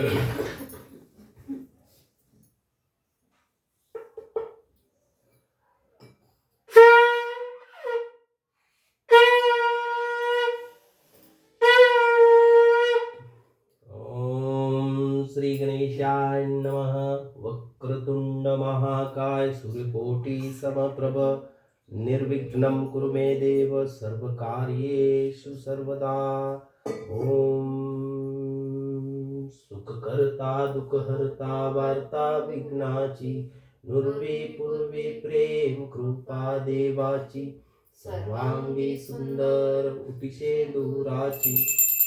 ॐ श्री गणेशाय नमः। वक्रतुण्ड महाकाय सूर्यकोटि समप्रभ निर्विघ्नं कुरु मे देव। सर्वकार्येषु सर्वदा। ॐ सुखकर्ता दुःखहर्ता, वार्ता विघ्नाची, नुर्वी पूर्वी प्रेम कृपा देवाची, सर्वांगी सुंदर उटिशे दुराची,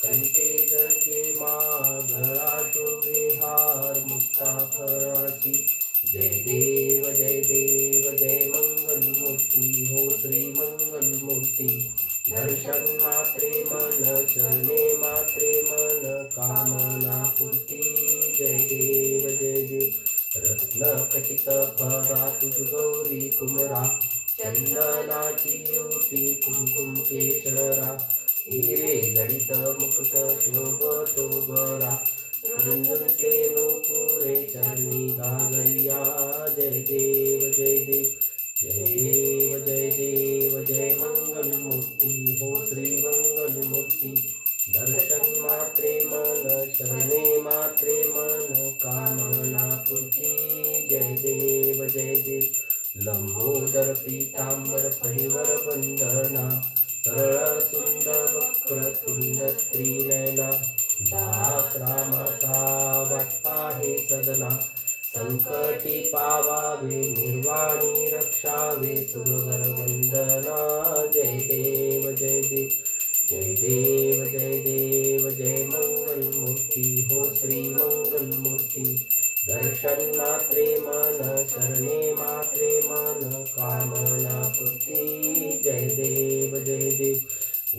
कंठे जळके मागळा शोभे हार मुक्ता फराची जय देव जय देव, जय मंगल मूर्ती हो श्री मंगल मूर्ती दर्शन मात्रे मन चरणे मात्रे मन कामना पूर्ती जय देव जय देव रत्न खचित फरा तुझ गौरी कुमरा चंदनाची युती कुमकुम केशरा हिरे ललित मुकुट शोभतो बरा रुंदते नूपुरे चरणी गागरिया जय देव मन जय देव जय देव। लंबोदर पीतांबर परिवर वंदना। सरळ सुंद, वक्र तुंड स्त्रीनयना दास रामाचा वाटपा हे सदना। संकटी पावावे, निर्वाणी रक्षावे सुरवर वंदना। जय देव जय देव। जय देव जय देव, जय मंगल मूर्ती, हो दर्शन मात्रे मन, शरणे मात्रे मान। कामना पूर्ती जय देव जय देव।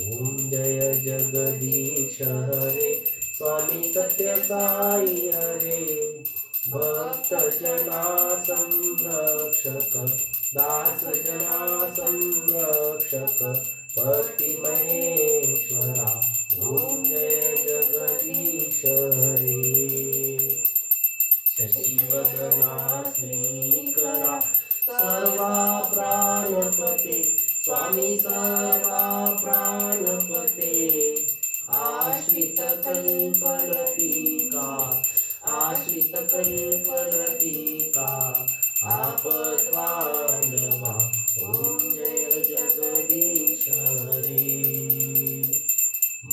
ओम जय जगदीश, हरे। स्वामी सत्य साई हरे। भक्त जना संरक्षक स्वामी सर्वा प्राणपते। आश्रित कल्पलतिका आश्रित कल्पलतिका आपद्वांडवा ॐ जय जगदीश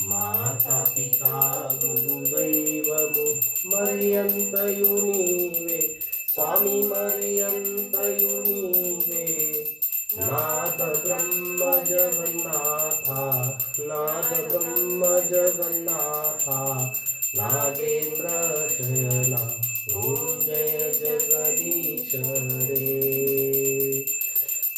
माता पिता गुरुदैवमु मर्यन्तयुनीवे, स्वामी मर्यन्तयुनीवे। नाद ब्रह्म जगन्नाथा नाद ब्रह्म जगन्नाथा नागेन्द्र शयना ॐ जय जगदीश हरे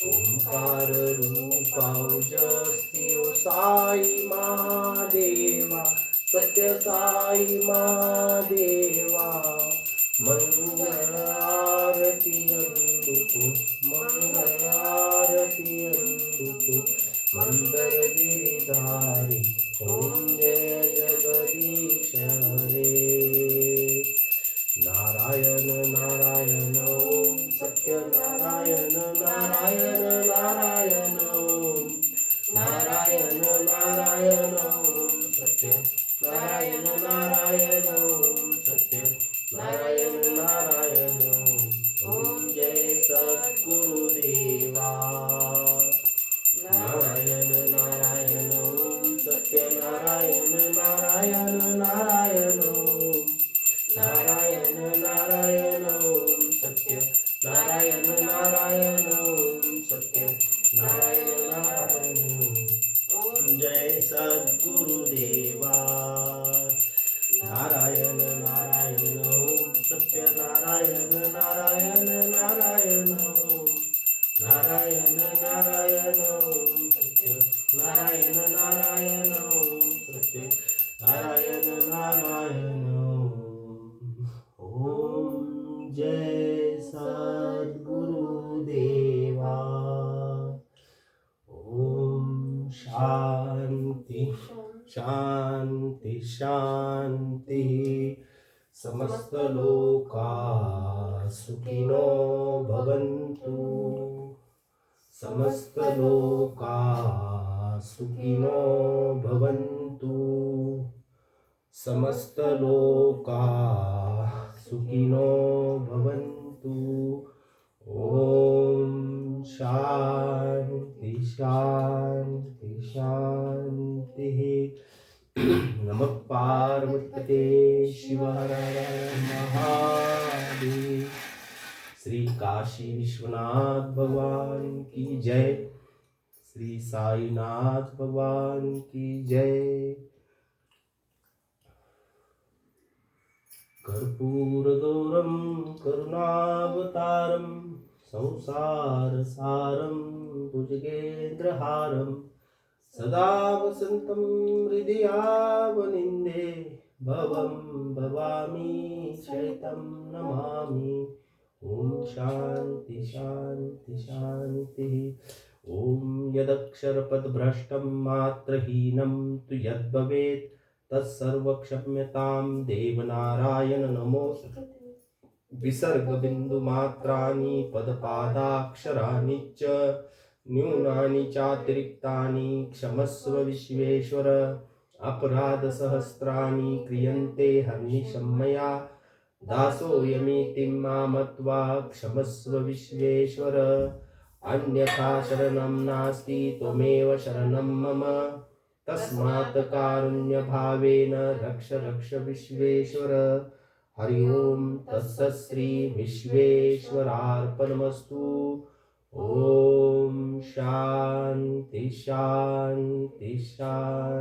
ओंकार रूपाउजस्ति ओ साई महादेवा सत्य साई महादेवा मंगल आरती अंदुको। नारायण नारायण सत्य नारायण नारायण ओम जय सद्गुरुदेवा नारायण नारायण ओम सत्य नारायण नारायण नारायण नारायण नारायण सत्य नारायण नारायण सत्य नारायण नारायण ओम जय सद्गुरुदेवा नारायण नारायण ओम सत्य नारायण नारायण ओम जय सद्गुरुदेवा ओम शांती शांती शांती समस्तलोका सुखिनो भवन्तु समस्तलोका सुखिनो भवन्तु। समस्तलोका सुखिनो भवन्तु। ॐ शान्ति शान्ति, शान्तिः। नमः पार्वते महादेव श्री काशी विश्वनाथ भगवान की जय। श्री साईनाथ भगवान की जय। कर्पूरगौरं करुणावतारं संसारसारं भुजगेन्द्रहारं सदा वसन्तं हृदयावनिन्दे भवं भवामि, चैतं नमामि। ॐ शान्ति शान्ति, शान्तिः। ॐ यदक्षरपदभ्रष्टं मात्रहीनं तु यद्भवेत्, तत्सर्वक्षम्यतां देवनारायण नमोऽस्तु विसर्गबिन्दुमात्राणि पदपादाक्षराणि च, न्यूनानि चातिरिक्तानि क्षमस्व विश्वेश्वर, अपराधसहस्राणि क्रियन्ते हर्निशं मया। दासोऽयमिति मामत्वा क्षमस्व विश्वेश्वर। अन्यथा शरणं नास्ति, त्वमेव शरणं मम। तस्मात् कारुण्यभावेन रक्ष रक्ष विश्वेश्वर। हरि ओं, तत्सत् श्री विश्वेश्वरार्पणमस्तु। ॐ शान्ति शान्ति, शान्तिः।